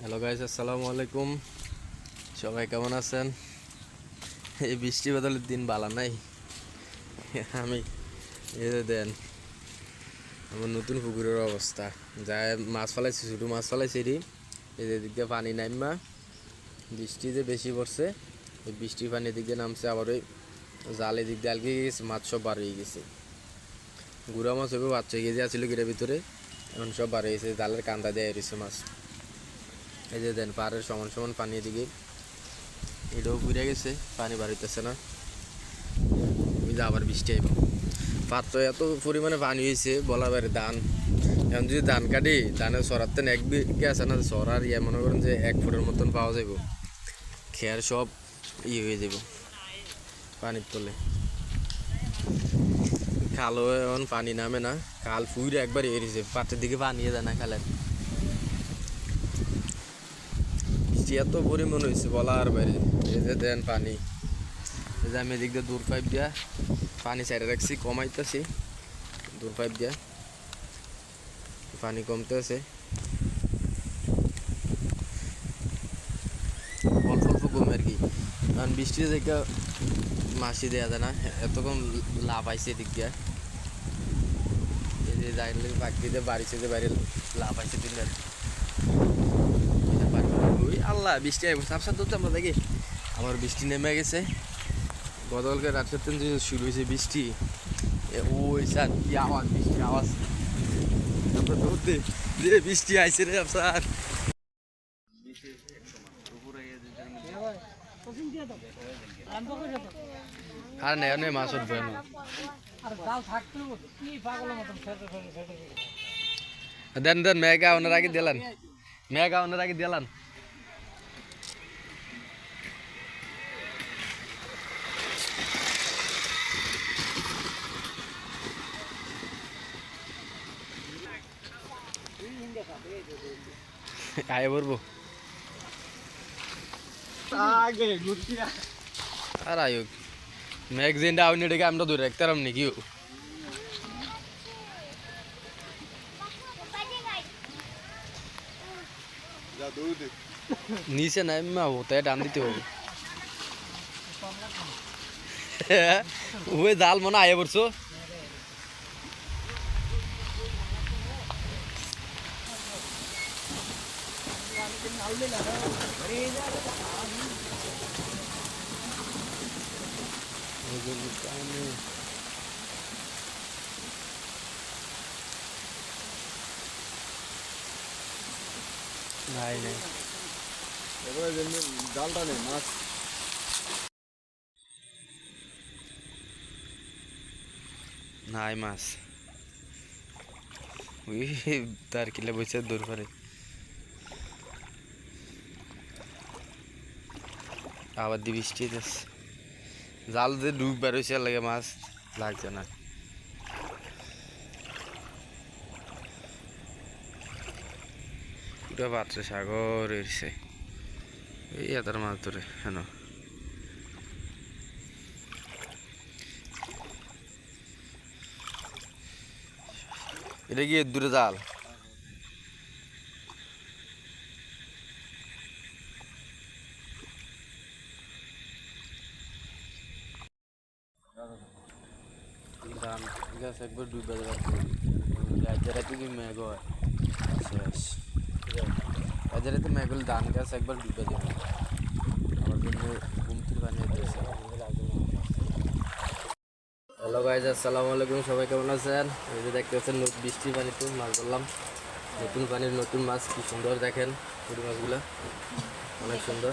Hello guys আসসালামু আলাইকুম সবাই কেমন আছেন? এই বৃষ্টি বাদলের দিন বালা নাই। আমি দেন, আমার নতুন পুকুরের অবস্থা। যা মাছ ফেলাইছি, ছোটো মাছ ফেলাইছি যে এদিক পানি নামবা বৃষ্টি যে বেশি পড়ছে, এই বৃষ্টি পানি দিয়ে নামছে, আবার ওই জাল এদিক দিয়ে আলগে গেছে, মাছ সব বার হয়ে গেছে। গুড়া মাছ হবে বাচ্চা কেজি আছিল গিরের ভিতরে, এখন সব বার হয়ে গেছে, জালের কান্দা দেয় মাছ। এই যে দেন, পাহাড়ের সমান সমান পানি এদিকে। এটাও পুড়ে গেছে, পানি বাড়িতেছে না। ওই যে আবার বৃষ্টি আইব। পাত্র এত পরিমাণে পানি হয়েছে বলার বাইরে ধান এখন যদি ধান কাটি, ধানের সরার তেন এক বিঘে আছে না, সরার ইয়ে মনে করেন যে এক ফুটের মতন পাওয়া যাইব। খেয়ার সব ইয়ে হয়ে যাব পানির তলে। খালও এখন পানি নামে না, খাল ফুইরে একবার এরিছে, পাটের দিকে পানি যায় না খালের। বৃষ্টি এত পরিমাণ হয়েছে বলার বাইরে। এই যে দেন পানি। এই যে আমি এদিক দিয়ে দূর পাইপ দিয়া পানি সাইডে রাখছি, কমাইতেছি। দূর পাইপ দিয়া পানি কমতে আছে অল্প অল্প কমে আর কি। কারণ বৃষ্টি থেকে মাসি দেওয়া যায় না, এত কম লাভ আইছে এদিক দিয়া। এই যে যাইলে বাকিতে বাড়িছে যে বাইরে লাভ আইছে ওই আল্লাহ, বৃষ্টি আইব। সাবসান তো আমরা দেখি। আমার বৃষ্টি নেমে গেছে। গতকালকে রাতের যে শুরু হয়েছে বৃষ্টি ওই স্যার, কি আওয়াজ, বৃষ্টির আওয়াজ। আমরা ধরতে, যে বৃষ্টি আইছে রে স্যার। আর নেই নেই, মাছ উঠবে না। আর জাল থাকতে কি পাগলের মতন ফেটে ফেটে ফেটে দেন দেন, মেঘা ওনার আগে দিলান। মেঘা ওনার আগে দিলান। আয় বলবো আগে গুটিয়া আর আয়ো ম্যাগজিনটা আপনি এটাকে আমরা ধরে রাখতে পারলাম নাকি নিচে নাই মা ওটাই টান দিতে হবে ওই জাল মনে আয়ে পড়ছো নাই নাই জালটা নেই মাছ। নাই মাছ ওই তার কিলে বসে দূর করে। আবার দি বৃষ্টি জাল যে ডুব বেরোছে লাগে মাছ, লাগছে না। পুরো পাত্রে সাগর এসছে। এই এতার মাছ ধরে, হেন। এটা কি দূরে জাল? ধান গাছ একবার রাতে রাতে ধান গাছ একবার ডুবে আমার হ্যালো গাইজ আসসালামু আলাইকুম, সবাই কেমন আছেন? এই যে দেখতে পাচ্ছেন বৃষ্টির পানিতে মাছ ধরলাম নতুন পানির নতুন মাছ, কি সুন্দর দেখেন, পুরি মাছগুলো। অনেক সুন্দর।